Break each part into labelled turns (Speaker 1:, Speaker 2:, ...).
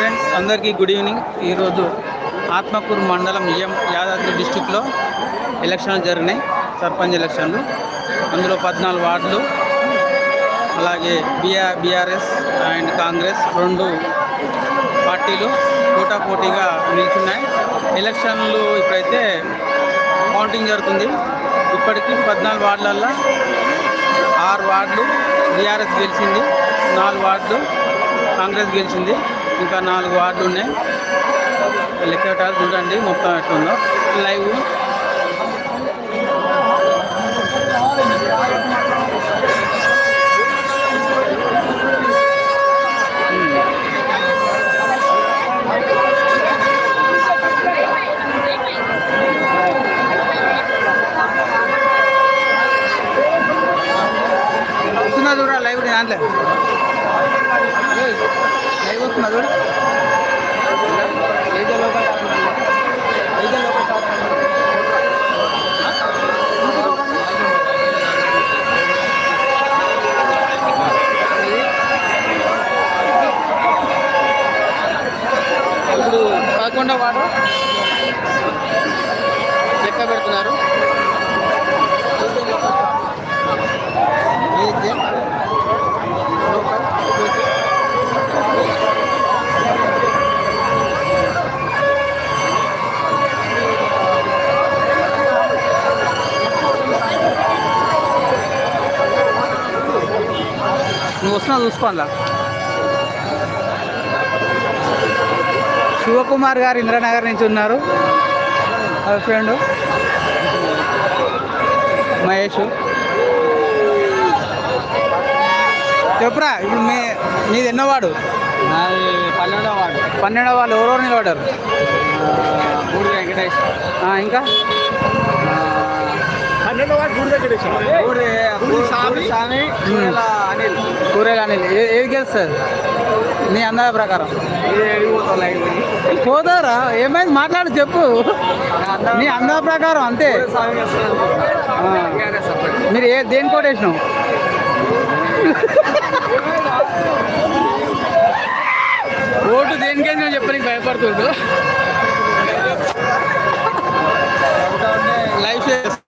Speaker 1: Friends అందరికీ good evening. ఈరోజు ఆత్మకూరు మండలం ఎం యాదాద్రి డిస్టిక్లో ఎలక్షన్లు జరిగినాయి సర్పంచ్ ఎలక్షన్లు. అందులో పద్నాలుగు వార్డులు అలాగే బిఆర్ బీఆర్ఎస్ అండ్ కాంగ్రెస్ రెండు పార్టీలు పోటాపోటీగా నిల్చున్నాయి. ఎలక్షన్లు ఇప్పుడైతే కౌంటింగ్ జరుగుతుంది. ఇప్పటికీ పద్నాలుగు వార్డులల్లో ఆరు వార్డులు బీఆర్ఎస్ గెలిచింది నాలుగు వార్డులు కాంగ్రెస్ గెలిచింది. ఇంకా నాలుగు వార్డులు ఉన్నాయి. లెక్కటాలు చూడండి మొత్తం ఎట్లుందో లైవ్ వస్తున్నా చూడ లైవ్ దాంట్లో. ఇప్పుడు పదకొండవ వాడు లెక్క పెడుతున్నారు ఏదైతే నువ్వు వస్తున్నా చూసుకోవాలా శివకుమార్ గారు ఇంద్రనగర్ నుంచి ఉన్నారు. ఫ్రెండ్. మహేష్. చెప్పురా ఇప్పుడు మీ మీది ఎన్నో వాడు
Speaker 2: నాది పన్నెండో వాడు
Speaker 1: పన్నెండో వాళ్ళు ఎవరెవరు నిలబడ్డారు?
Speaker 2: మూడు వెంకటేష్.
Speaker 1: ఇంకా?
Speaker 2: పన్నెండో వాడు మూడు వెంకటేష్. స్వామి కూరల అనిల్
Speaker 1: అనిల్ ఏ- ఏది గెలుస్తుంది? నీ అందాల ప్రకారం. పోతారా? ఏమైంది? మాట్లాడు చెప్పు. నీ అందాల ప్రకారం అంతే. మీరు ఏ దేని కోటేసినావు ఓటు దేనికైనా చెప్పడానికి భయపడుతుండు. లైఫ్ చేస్తా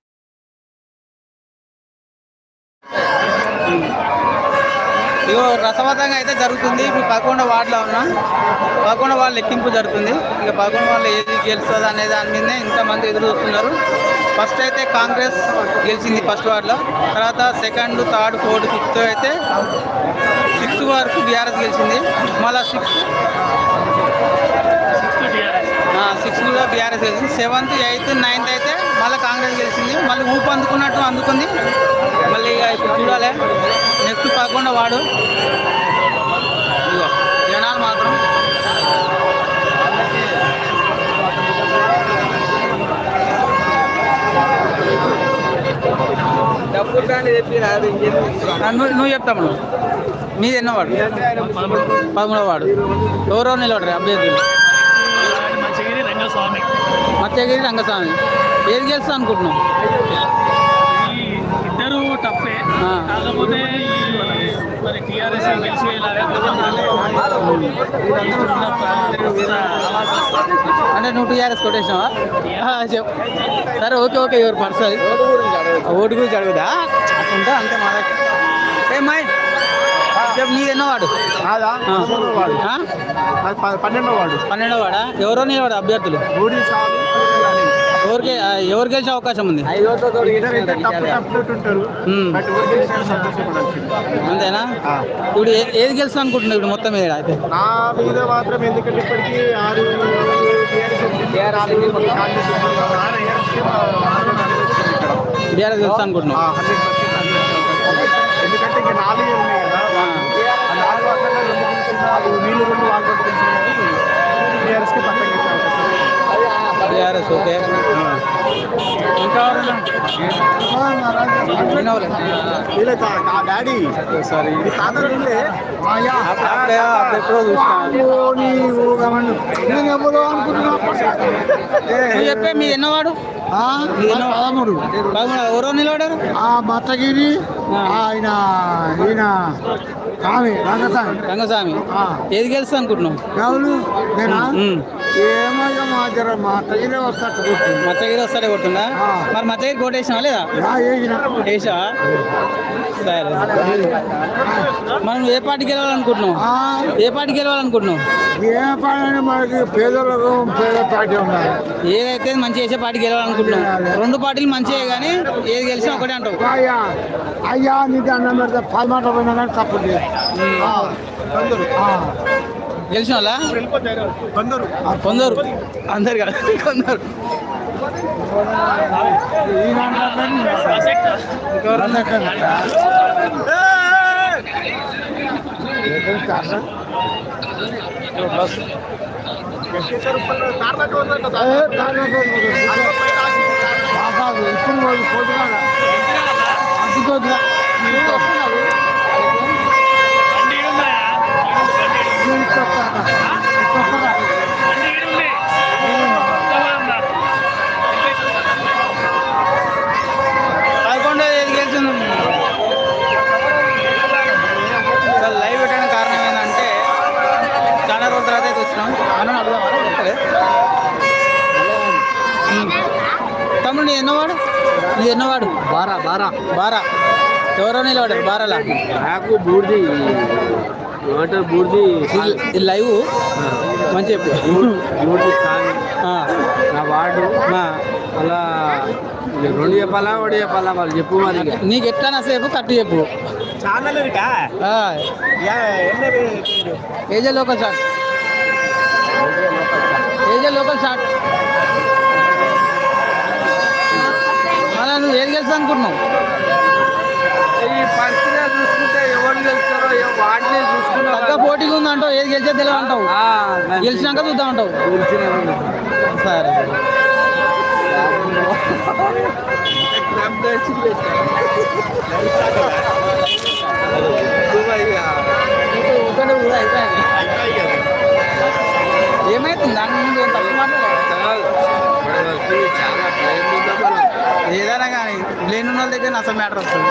Speaker 1: రసవతంగా అయితే జరుగుతుంది. ఇప్పుడు పదకొండు వార్డులో ఉన్నాం. పదకొండు వార్డు లెక్కింపు జరుగుతుంది. ఇక పదకొండు వాళ్ళు ఏది గెలుస్తుంది అనే దాని మీదనే ఇంతమంది ఎదురు చూస్తున్నారు. ఫస్ట్ అయితే కాంగ్రెస్ గెలిచింది ఫస్ట్ వార్డులో. తర్వాత సెకండ్ థర్డ్ ఫోర్త్ ఫిఫ్త్ అయితే సిక్స్త్ వరకు బీఆర్ఎస్ గెలిచింది. మళ్ళీ సిక్స్త్ సిక్స్త్ కూడా బీఆర్ఎస్ గెలిచింది. సెవెంత్ ఎయిత్ నైన్త్ అయితే మళ్ళీ కాంగ్రెస్ గెలిచింది. మళ్ళీ ఊపు అందుకున్నట్టు అందుకుంది. మళ్ళీ ఇక ఇప్పుడు చూడాలి. నెక్స్ట్ కాకుండా వాడు ఇదిగో జనాలు మాత్రం.
Speaker 2: డబ్బులు కానీ చెప్పి
Speaker 1: నువ్వు చెప్తాము మీది ఎన్నో వాడు పదమూడో వాడు ఎవరో నిలబడరు అభ్యర్థులు. మత్స్యగిరి రంగస్వామి. ఏది గెలుస్తా అనుకుంటున్నావు?
Speaker 3: ఈ ఇద్దరు టఫే. కాకపోతే ఈ మరి టీఆర్ఎస్
Speaker 1: అంటే నువ్వు టీఆర్ఎస్ కొట్టేసినావా? చెప్పు. సరే ఓకే ఓకే ఎవరు పర్సనల్? ఓటు గురించి అడుగుదా ఉంటా అంతే మా ఏ మాయ్ ఎన్నో వాడు
Speaker 2: కాదా. వాడు? పన్నెండో వాడు
Speaker 1: పన్నెండో వాడా ఎవరో అభ్యర్థులు ఎవరికి ఎవరు గెలిచే అవకాశం ఉంది అంతేనా. ఇప్పుడు ఏది గెలుస్తా అనుకుంటున్నావు ఇప్పుడు మొత్తం మీద అయితే
Speaker 2: నా మీద మాత్రం ఎందుకంటే ఇప్పటికీ ఆరు.
Speaker 1: బీఆర్ఎస్ గెలుస్తా అనుకుంటున్నావు
Speaker 2: ఆ, 100% కాంగ్రెస్ వచ్చింది. ఎందుకంటే ఇంకా నాలుగే ఉన్నాయి కదా
Speaker 1: ఆ.
Speaker 2: ఆ నాలుగు వాటిలో రెండు గెలిచిన వాళ్ళు వీళ్ళు రెండు వాళ్ళు కానీ టీఆర్ఎస్కి పక్కన.
Speaker 1: BRS okay. ఇంకా
Speaker 2: డాడీ
Speaker 1: సారీ.
Speaker 2: తాత
Speaker 1: చెప్పే మీ ఎన్నోవాడు
Speaker 2: పదమూడు
Speaker 1: పదమూడు ఎవరో నిలబడారు
Speaker 2: ఆ మత్తగిరి ఆయన ఈయన కామి రంగస్వామి.
Speaker 1: రంగస్వామి. ఏది గెలుస్తా అనుకుంటున్నావు?
Speaker 2: ఎవరు? నేనా?
Speaker 1: ఉమ్.
Speaker 2: ఏమో ఇక మా జర మా వస్తాడు కొట్టింది
Speaker 1: వస్తాడే. మరి మచ్చగిరి కోటేసినా లేదా?
Speaker 2: నా వేసిన.
Speaker 1: వేసా సరే మనం ఏ పార్టీ గెలవాలనుకుంటున్నావు?
Speaker 2: ఆ,
Speaker 1: ఏ పార్టీ గెలవాలనుకుంటున్నావు?
Speaker 2: ఏ పని మనకి పేదలకు పేద పార్టీ ఉండాలి.
Speaker 1: ఏదైతే మంచి చేసే పార్టీ గెలవాలనుకుంటున్నావు? రెండు పార్టీలు మంచివే కానీ ఏది గెలిచినా ఒకటే అంటావు.
Speaker 2: అయ్యా అయ్యా నీకు అన్నం పెడితే పదమాట పోయినా కానీ తప్పు లేదు.
Speaker 1: గెలిచిన వాళ్ళ
Speaker 2: కొందరు
Speaker 1: కొందరు అందరు కాదు కొందరు? బస్
Speaker 2: ఇప్పుడు వాళ్ళు పోతున్నారు అందుకోద్దురా
Speaker 3: బండి ఉందా బండి ఉంది ఉందా?
Speaker 1: పదకొండో ఏది గెలిచింది అసలు లైవ్ పెట్టడానికి కారణం ఏంటంటే చాలా రోజుల తర్వాత అయితే వచ్చినాం మనం అడుగుదామా చెప్పలే ఉమ్. తమ్ముడు నీ ఎన్నోవాడు? నీ ఎన్నోవాడు?
Speaker 2: బారా బారా.
Speaker 1: బారా. ఎవరో నిలబడారు బారాలా?
Speaker 2: నాకు బూర్ది వాటర్ బూర్ది
Speaker 1: లైవ్? మంచి చెప్పు.
Speaker 2: నా
Speaker 1: వాడు
Speaker 2: అలా రెండు చెప్పాలా ఒకటి చెప్పాలా వాళ్ళు చెప్పు మరి
Speaker 1: నీకు ఎట్లా సేపు కట్టు చెప్పు.
Speaker 2: Channel
Speaker 1: AJ local shot AJ local shot అలా నువ్వు ఏం చేస్తా అనుకుంటున్నావు
Speaker 2: గెలుస్తారో వాటిని చూసుకున్నా
Speaker 1: తగ్గ పోటీగా ఉందంటావు ఏది గెలిచే తెలియదు అంటావు. గెలిచినాక చూద్దాం అంటావు. సరే. ఏమైతుంది? దాని ముందు ఏం తప్పు మాట్లాడలేదు ఏదైనా కానీ లేని వాళ్ళ దగ్గర అసలు మ్యాటర్ వస్తుంది.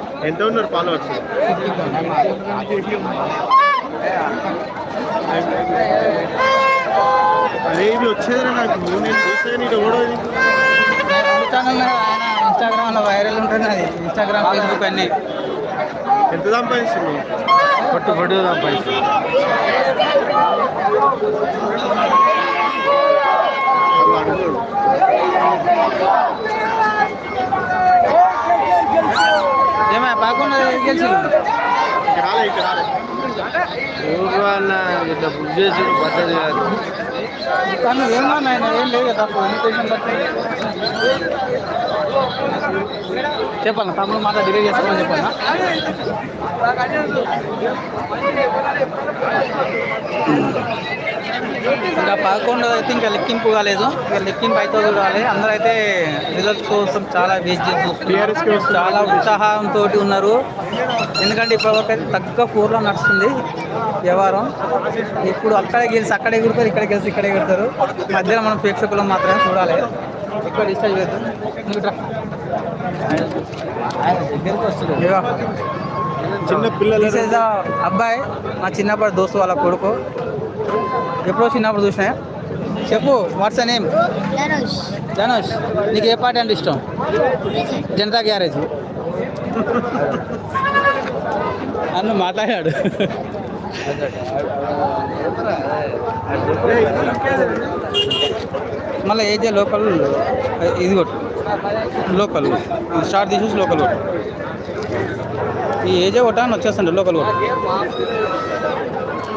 Speaker 2: ఎంత ఉన్నారు ఫాలోవర్స్ అరే ఇది వచ్చేది నాకు. నేను చూస్తే నీకు
Speaker 1: ఆయన ఇన్స్టాగ్రామ్లో వైరల్ ఉంటుంది అది ఇన్స్టాగ్రామ్ ఫేస్బుక్ అన్నీ
Speaker 2: ఎంత సంపాదిస్తుంది పట్టు పట్టు సంపాదిస్తుంది అన్న ఇట్లా బుక్ చేసి పద్ధతి కాదు
Speaker 1: కానీ ఏమన్నా ఆయన ఏం లేదు తప్పు బట్టి చెప్పాలి? తమ్ముడు మాట డిలే చేసుకోమని చెప్పాలా? ఇంకా పదకొండు అయితే ఇంకా లెక్కింపు కాలేదు. ఇంకా లెక్కింపు అయితే చూడాలి. అందరూ అయితే రిజల్ట్స్ కోసం చాలా వెయిట్ చేసి చూస్తున్నారు. చాలా ఉత్సాహంతో ఉన్నారు. ఎందుకంటే ఇప్పటివరకు అయితే తక్కువ ఫోర్లో నడుస్తుంది వ్యవహారం. ఇప్పుడు అక్కడే గెలిచి అక్కడే ఎగురుతారు ఇక్కడ గెలిచి ఇక్కడే ఎగురుతారు మధ్యలో మనం ప్రేక్షకులు మాత్రమే చూడాలి. ఎక్కువ డిస్టర్బ్. ఇదిగో.
Speaker 2: చిన్న పిల్లలు
Speaker 1: అబ్బాయి మా చిన్నప్పటి దోస్తు వాళ్ళ కొడుకు. ఎప్పుడో చిన్నప్పుడు చూసినా. చెప్పు వాట్స్ నేమ్
Speaker 4: ధనుష్.
Speaker 1: ధనుష్ నీకు ఏ పార్టీ అంటే ఇష్టం? జనతా గ్యారేజ్. అన్న మాట్లాడాడు. మళ్ళీ ఏజే లోకల్? ఇది కొట్టు. లోకల్. స్టార్ట్ తీసేసి లోకల్ కొట్టు. ఈ ఏజే కొట్టా అని వచ్చేస్తుండే లోకల్ కొట్టు.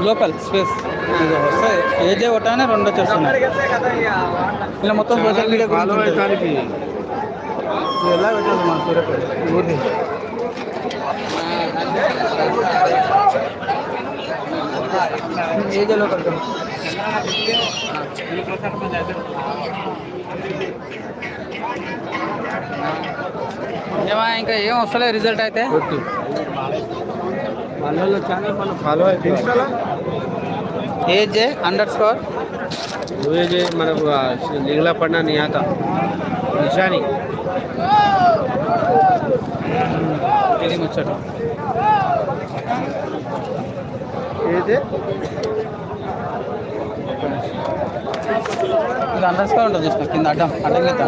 Speaker 1: Local space. ఇది వస్తాయి. ఏజే కొట్టానే రెండు వచ్చేస్తున్నాయి. ఇలా మొత్తం సోషల్ మీడియా
Speaker 2: ఫాలో
Speaker 1: గురించి ఉంటుంది.
Speaker 2: అవడానికి
Speaker 1: ఇది ఎలా పెట్టాలి మన సూర్యపేట ఊరిది ఏజ్లో కొంచెం ఏమా ఇంకా ఏం వస్తలేదు రిజల్ట్ అయితే?
Speaker 2: వాళ్ళ ఛానల్ మనం ఫాలో అయితే ఇన్స్టాలో
Speaker 1: ఏజ్ అండర్ స్కోర్
Speaker 2: నువ్వే మనకు లింగల పడిన నియాత. నిషాని
Speaker 1: ఇది ముచ్చట?
Speaker 2: ఏది
Speaker 1: ఇది అండర్ స్కోర్ ఉంటుంది చూసిన కింద అడ్డం అడ్డం గీత.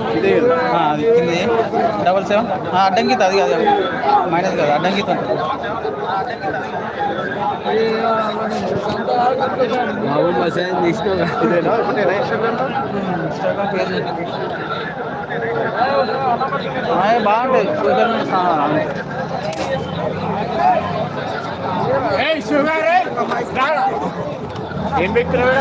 Speaker 1: అది కింది డబల్ సెవెన్ అడ్డం గీత అది కాదు మైనస్ కాదు. అడ్డం గీత ఉంటుంది. బాగుంటాయి.
Speaker 3: షుగర్ ఏం పెట్టుకున్నావు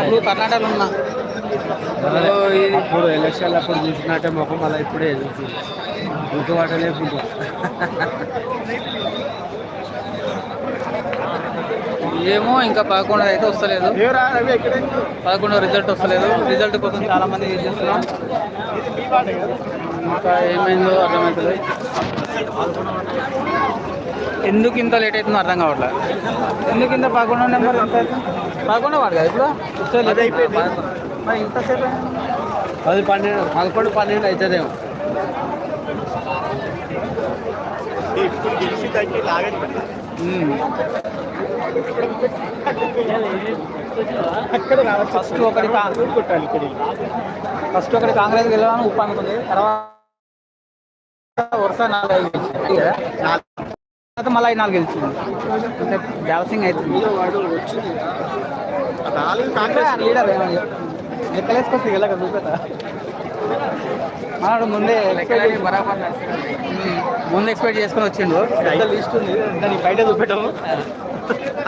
Speaker 1: ఇప్పుడు కర్ణాటకలో ఉన్నా.
Speaker 2: ఇప్పుడు ఎలక్షన్లు అప్పుడు చూసినట్టే ముఖం మళ్ళీ ఇప్పుడే చూసి. ఇంకో వాటలే
Speaker 1: ఏమో ఇంకా పదకొండు అయితే వస్తలేదు. పదకొండు రిజల్ట్ వస్తలేదు. రిజల్ట్ కోసం చాలా మంది యూజ్ చేస్తున్నాం ఇంకా ఏమైందో అర్థమవుతుంది ఎందుకు ఇంత లేట్ అవుతుందో అర్థం కావట్లేదు. ఎందుకు ఇంత పదకొండో నెంబర్ ఎంత? పదకొండో వాడు కదా ఇప్పుడు. మరి ఇంతసేపు?
Speaker 2: పది పన్నెండు పదకొండు పన్నెండు అవుతుందేమో. ఇప్పుడు గెలిచి తగ్గి లాగని
Speaker 1: ఫస్ట్ ఒకటి కా-
Speaker 2: కొట్టాలి ఇక్కడ
Speaker 1: ఫస్ట్ ఒకటి కాంగ్రెస్ గెలవని ఉప్పు అనుకుంది తర్వాత వరుస నాలుగు? తర్వాత మళ్ళీ ఐదు నాలుగు గెలిచింది. అంటే బ్యాలసింగ్ అవుతుంది లీడర్ లెక్కలేసుకొచ్చి వెళ్ళక చూపెట్ట? మనడు ముందే ముందు ఎక్స్పెక్ట్ చేసుకొని వచ్చిండు. పెద్ద లిస్ట్ ఉంది. దాన్ని బయట చూపెట్టాము.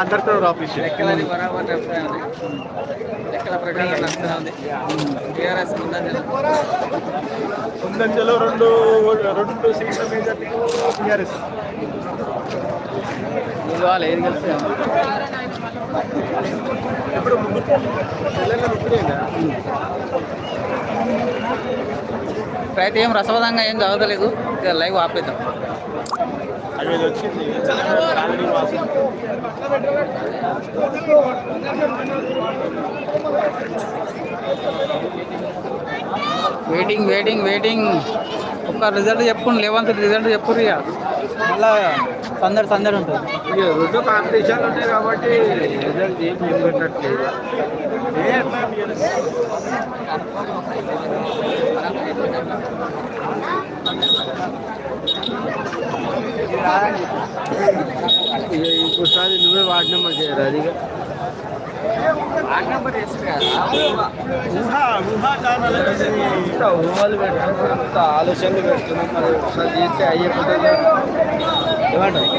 Speaker 2: అందరితో రాపిస్
Speaker 1: లెక్కలని బరాబర్ లెక్కల ప్రకారం నడుస్తుంది టీఆర్ఎస్
Speaker 2: ముందంజలో. రెండు రెండు సీట్ల మీద టీఆర్ఎస్.
Speaker 1: వాళ్ళు ఏది కలిసి
Speaker 2: ఇప్పుడు తెలంగాణ
Speaker 1: ఏం రసవదంగా ఏం చదవలేదు. లైవ్ ఆపేద్దాం.
Speaker 2: అది వచ్చింది. కాలనీ వాసం
Speaker 1: వెయిటింగ్ వెయిటింగ్ వెయిటింగ్ ఒక్క రిజల్ట్ చెప్పుకుని లెవెన్త్ రిజల్ట్ చెప్పుర్రు ఇక. మళ్ళా సందడి సందడి ఉంటుంది.
Speaker 2: ఇక రెండు కాంపిటీషన్లు ఉంటాయి కాబట్టి రిజల్ట్ ఏం చెప్పినట్లేదు ఇంకోసారి నువ్వే వాడిన మంచి అది ఊహలు పెట్టుకున్నంత ఆలోచనలు పెడుతున్నాం మరి ఒకసారి చేస్తే అయ్యకపోతే ఏమంటారు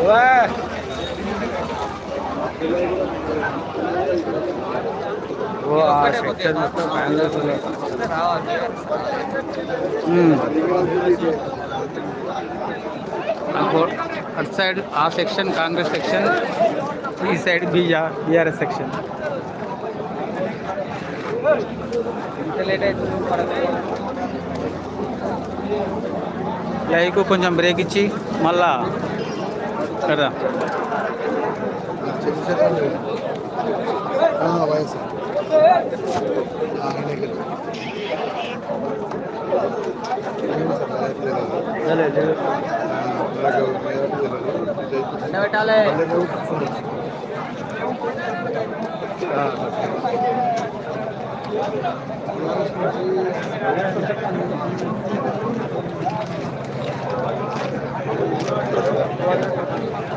Speaker 2: వా. ఓ ఆ సెక్షన్ మొత్తం కాంగ్రెస్ వాళ్ళే.
Speaker 1: అటు సైడ్ ఆ సెక్షన్ కాంగ్రెస్ సెక్షన్ ఈ side BR BRS section like కొంచెం బ్రేక్ ఇచ్చి మళ్ళా కదా
Speaker 4: వయసు
Speaker 2: లే, లే.
Speaker 1: పెట్టాలి
Speaker 4: ఆ, Thank you.